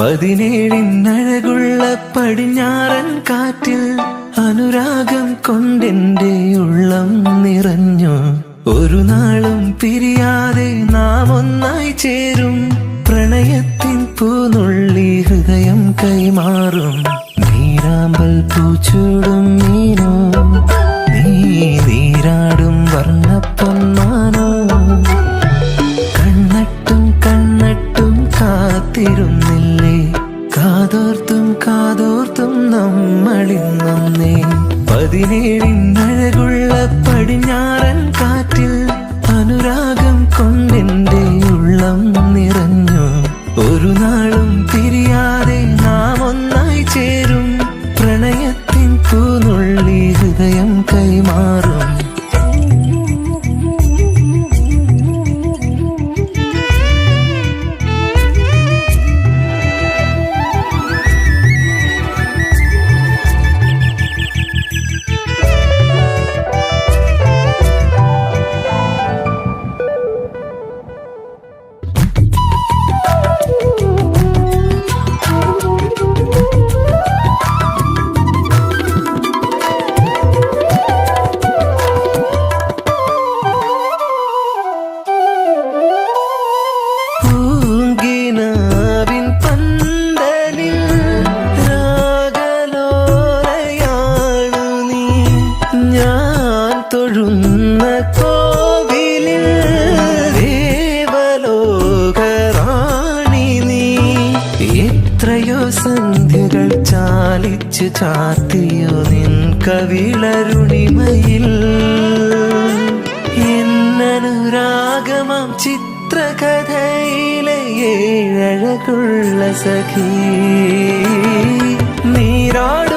പതിനേഴിനഴകുള്ള പടിഞ്ഞാറൻ കാറ്റിൽ അനുരാഗം കൊണ്ടെന്റെ ഉള്ളം നിറഞ്ഞു. ഒരു നാളും പിരിയാതെ നാം ഒന്നായി ചേരും. പ്രണയത്തിൻ പൂനുള്ളി ഹൃദയം കൈമാറും. നീരാമ്പൽ പൂച്ചൂടും മീനോ. നീ നീരാടും വർണപ്പൊന്മാനോ കണ്ണട്ടും കണ്ണട്ടും കാത്തിരുന്നില്ലേ കാതോർത്തും കാതോർത്തും നമ്മളിന്നേ പതിനേഴിന്നഴകുള്ള പടിഞ്ഞാറൻ കാറ്റിൽ അനുരാഗം കൊണ്ടെന്റെ ഉള്ളം നിറഞ്ഞു. ഒരു നാളും പിരിയാതെ നാം ഒന്നായി ചേരും. പ്രണയത്തിൻ പൂനുള്ളി ഹൃദയം കൈമാറും. തൊഴുന്ന കോവിലിൽ ദേവലോകറാണി നീ. എത്രയോ സന്ധ്യകൾ ചാലിച്ചു ചാത്തിയോ നിൻ കവിളരുണിമയിൽ. എന്നനുരാഗമം ചിത്രകഥയിലെ ഏഴകുള്ള സഖി. നീരാടും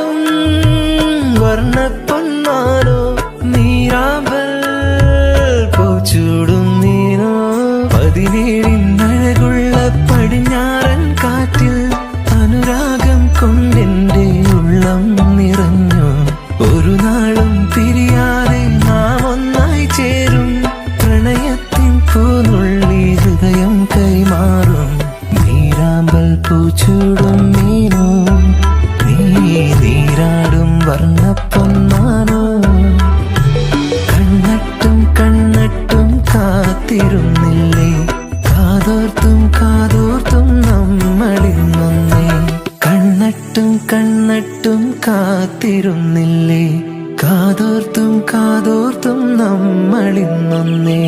കണ്ണട്ടും കാത്തിരുന്നില്ലേ? കാതോർത്തും കാതോർത്തും നമ്മളിന്നൊന്നേ